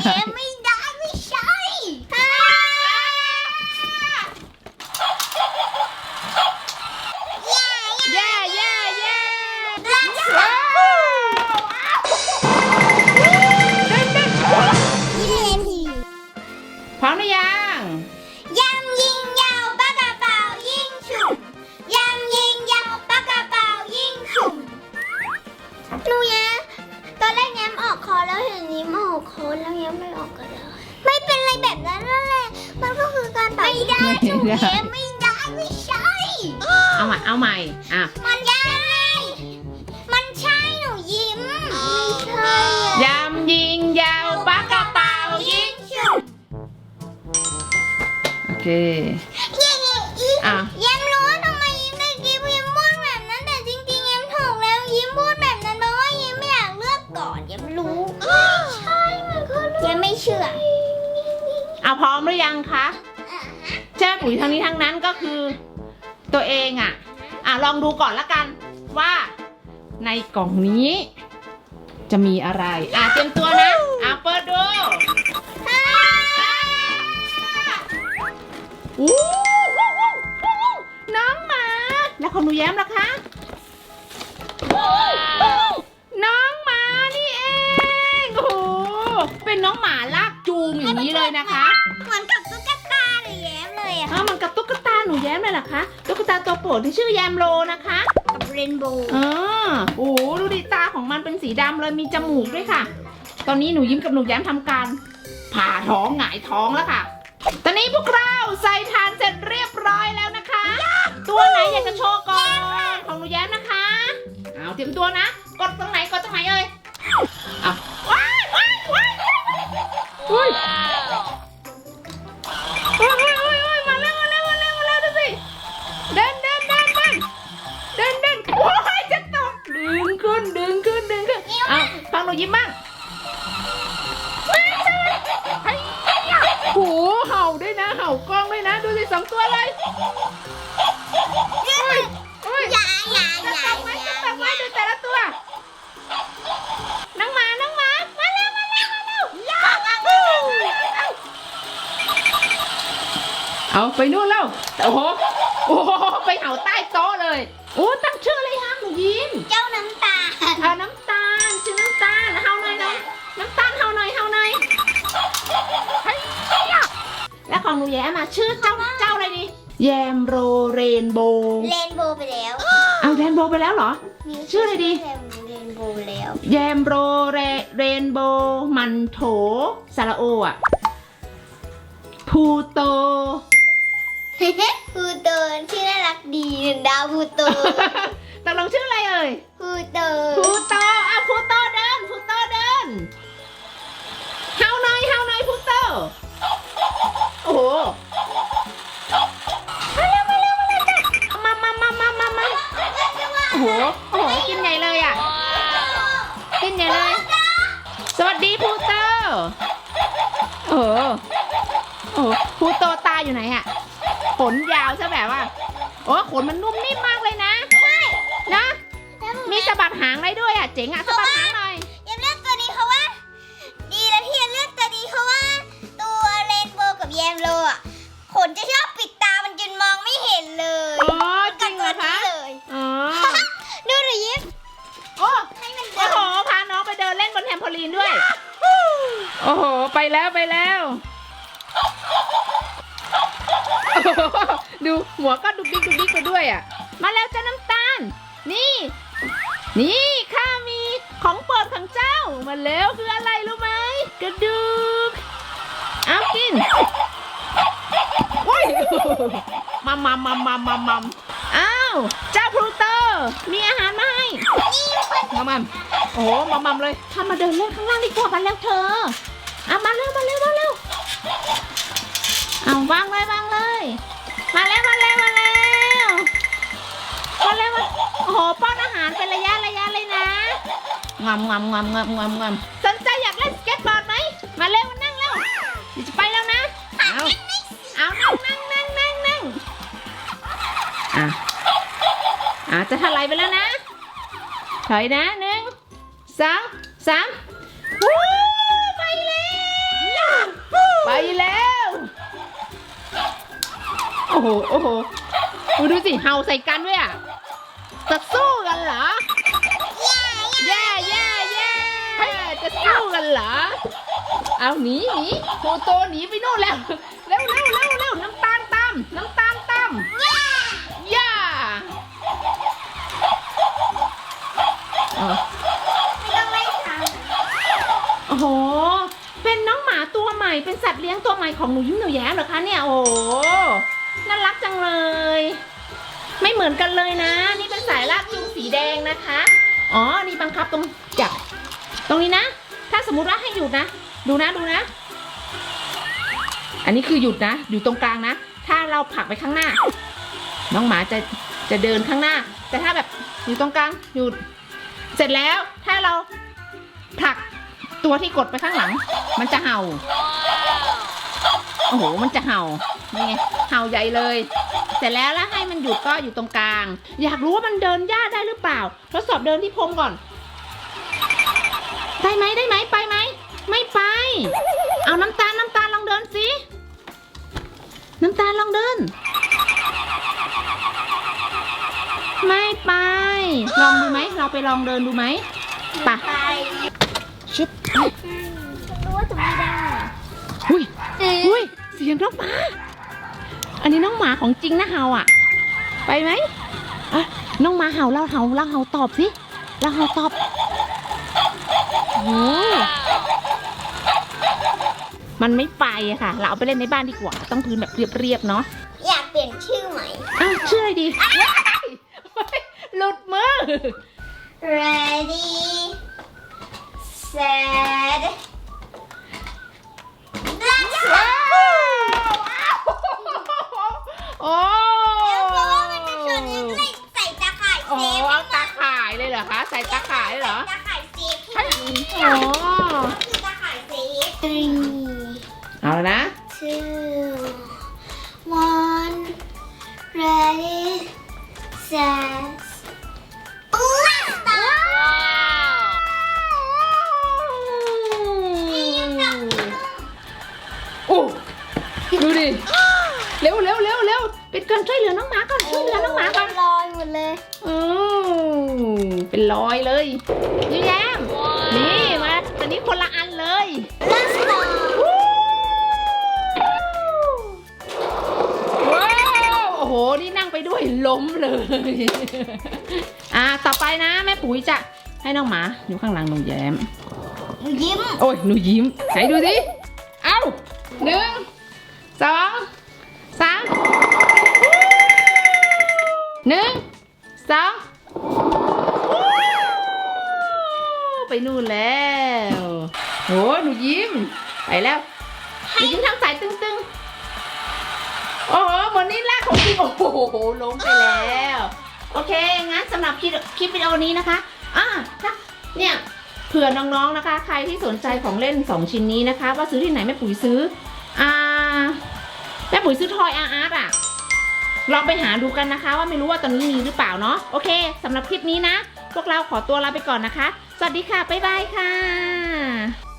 ไออกคอแล้วแย้มไม่ออกกันเลยไม่เป็นไรแบบนั้นนั่นแหละมันก็คือการตัดไม่ได้หนูแย้มไม่ได้ไม่ใช่เอาใหม่เอาใหม่อะมันได้ มันใช่หนูยิ้มไม่ใช่ยำยิงยาวปากกระเป๋ายิงฉุบโอเคเย้เย้อีอะ ร้อมหรือยังคะเชื่อปุ๋ยทั้งนี้ทั้งนั้นก็คือ ตัวเองอะ อะลองดูก่อนละกันว่าในกล่องนี้ จะมีอะไร อะเตรียมตัวนะ อะเปิดดูอู้หูหูหูน้องหมา แล้วของหนูแย้มล่ะคะ เป็นน้องหมาลากจูงอย่างนี้เลยนะคะเหมือนกับตุ๊กตาเลยแย้มเลยอะอ้าวมันกับตุ๊กตาหนูแย้มเลยเหรอคะตุ๊กตาตัวโปรดที่ชื่อแยมโลนะคะ กับเรนโบว์อ๋อโอ้โหดูดิตาของมันเป็นสีดำเลยมีจมูกด้วยค่ะ ตอนนี้หนูยิ้มกับหนูแย้มทำการ ผ่าท้องหงายท้องแล้วค่ะ ตอนนี้พวกเราใส่ทานเสร็จเรียบร้อยแล้วนะคะ ตัวไหนอยากจะโชว์ก่อนของหนูแย้มนะคะ เอาเตรียมตัวนะ กดตรงไหนกดตรงไหนเอ่ย นูยิ้มบ้างโอ้โหเห่าด้วยนะ เห่ากล้องด้วยนะ ดูสิสองตัวเลยโอ้ยโอ้ยอย่าอย่าอจะย่าตกไหมอย่าจะตกไหมดูแต่ละตัวน้องหมาน้องหมา มาเร็วมาเร็วมาเร็วเอาไปนู่นแล้วโอ้โหโอ้โหไปเห่าใต้โต๊ะเลย โอ้ตั้งชื่ออะไรคะหนูยิ้ม เจ้าน้ำตาลเอาน้ำ ของหนูแย้มอะชื่อเจ้าเจ้าอะไรดี แยมโรเรนโบว์เรนโบว์ไปแล้วเอาเรนโบว์ไปแล้วเหรอ ชื่ออะไรดี เรนโบว์แล้ว แยมโรเรเรนโบว์มันโถสระโออะพูโต พูโตนที่น่ารักดีดาวพูโตนตกลงชื่ออะไรเอ่ยพูโตพูนโตอะพูโตเดินพูโตเดินเฮาหน่อยเฮาหน่อยพูโต โอ้โหมาเร็วมาเร็วมาเร็วจ้ะมามามามามามาโอ้โหโอ้โหกินใหญ่เลยอะกินใหญ่เลย สวัสดีพูโตโอ้โหโอ้โหพูโตตาอยู่ไหนอะขนยาวซะแบบว่าโอ้ขนมันนุ่มนิ่มมากเลยนะนะมีสะบัดหางได้ด้วยอะเจ๋งอะสะบัดหางหน่อย ขนจะชอบปิดตามันจนมองไม่เห็นเลยอ๋อจริงเหรอคะกับตัวนี้เลยอ๋อดูหนูยิ้มโอ้ให้มันโอ้เดินโหพาน้องไปเดินเล่นบนแทมโพลีนด้วย โอ้โห ไปแล้วไปแล้วโอ้โหดูหัวก็ดุกดิกดุกดิกไปด้วยอะ มาแล้วจ้าน้ำตาล นี่ นี่ข้ามีของโปรดของเจ้า มาแล้วคืออะไรรู้ไหมกระดูกเอากินโอ้ยมัมมัมมัมมัมมัมมัมอ้าวเจ้าพลูโตอร์มีอาหารมาให้มัมมัมโอ้โหมัมมัมเลยทำมาเดินเล่นข้างล่างดีกว่ามาแล้วเธอเอามาเร็วมาเร็วมาเร็วเอาวางเลยวางเลย มาแล้วมาแล้วมาแล้วมาแล้วมาโอ้โหป้อนอาหารเป็นระยะระยะเลยนะงำงำงำงำงำงำสนใจอยากเล่นสเก็ตบอร์ดไหมมาเร็ว อาจจะถลายไปแล้วนะ ถอยนะหนึ่งสองสามไปแล้ว ไปแล้ว โอ้โห โอ้โหดูสิเฮาใส่กันด้วยอะจะสู้กันเหรอ แย่แย่แย่จะสู้กันเหรอ เอาหนีหนีโตโตหนีไปโน่นแล้ว แล้วนะ โอ้โห เป็นน้องหมาตัวใหม่ เป็นสัตว์เลี้ยงตัวใหม่ของหนูยิ้มหนูแย้มเหรอคะเนี่ย โอ้โห น่ารักจังเลย ไม่เหมือนกันเลยนะ นี่เป็นสายลากจูงสีแดงนะคะ อ๋อ นี่บังคับตรงจับตรงนี้นะ ถ้าสมมติว่าให้หยุดนะ ดูนะ ดูนะ อันนี้คือหยุดนะ อยู่ตรงกลางนะ ถ้าเราผลักไปข้างหน้า น้องหมาจะจะเดินข้างหน้า แต่ถ้าแบบอยู่ตรงกลางหยุด เสร็จแล้วถ้าเรา ตัวที่กดไปข้างหลัง มันจะเห่า โอ้โห มันจะเห่า นี่ไง เห่าใหญ่เลย เสร็จแล้วแล้วให้มันหยุดก็อยู่ตรงกลาง อยากรู้ว่ามันเดินย่าได้หรือเปล่า ทดสอบเดินที่พรมก่อน ได้ไหมได้ไหมไปไหม ไม่ไป เอาน้ำตาลน้ำตาลลองเดินสิ น้ำตาลลองเดิน ไม่ไป ลองดูไหม เราไปลองเดินดูไหมไปไป รู้ว่าจะไม่ได้อุ้ยอุ้ยเสียงน้องหมา อันนี้น้องหมาของจริงนะเฮาอะ ไปไหมอะน้องหมาเห่าเราเห่าเราเห่าตอบสิเราเห่าตอบโอ้โหมันไม่ไปอะค่ะ เราเอาไปเล่นในบ้านดีกว่า ต้องพื้นแบบเรียบๆเนาะ อยากเปลี่ยนชื่อใหม่อ้าวชื่ออะไรดีว้ายหลุดมือ ready อคะ ใส่ตาข่ายเลยเหรอตาข่ายเซฟที่ใช่นี่อ๋อคือตาข่ายเซฟ three เอาแล้วนะ two มเป็นรอยเลยยิ้มแย้มนี่มาวันนี้คนละอันเลย let's go ว้าวโอ้โห นี่นั่งไปด้วยล้มเลย อ่าต่อไปนะแม่ปุ๋ยจะให้น้องหมาอยู่ข้างหลังหนูแย้มยิ้มโอ้ยหนูยิ้มไหนดูสิ เอาหนึ่งสองสามหนึ่งสอง ไปนู่นแล้วโหหนูยิ้ม ไปแล้วหนูยิ้มทำสายตึงๆ โอ้โหเหมือนนี่ลากของจริงโอ้โหล้มไปแล้ว โอเค งั้นสำหรับคลิปคลิปวิดีโอนี้นะคะ อ่าถ้าเนี่ยเผื่อน้องๆนะคะ ใครที่สนใจของเล่น 2 ชิ้นนี้นะคะ ว่าซื้อที่ไหนแม่ปุ๋ยซื้อ อ่า แม่ปุ๋ยซื้อทอยอาร์อาร์ตอะลองไปหาดูกันนะคะ ว่าไม่รู้ว่าตอนนี้มีหรือเปล่าเนาะ โอเคสำหรับคลิปนี้นะ พวกเราขอตัวลาไปก่อนนะคะส วัสดีค่ะ บ๊ายบายค่ะ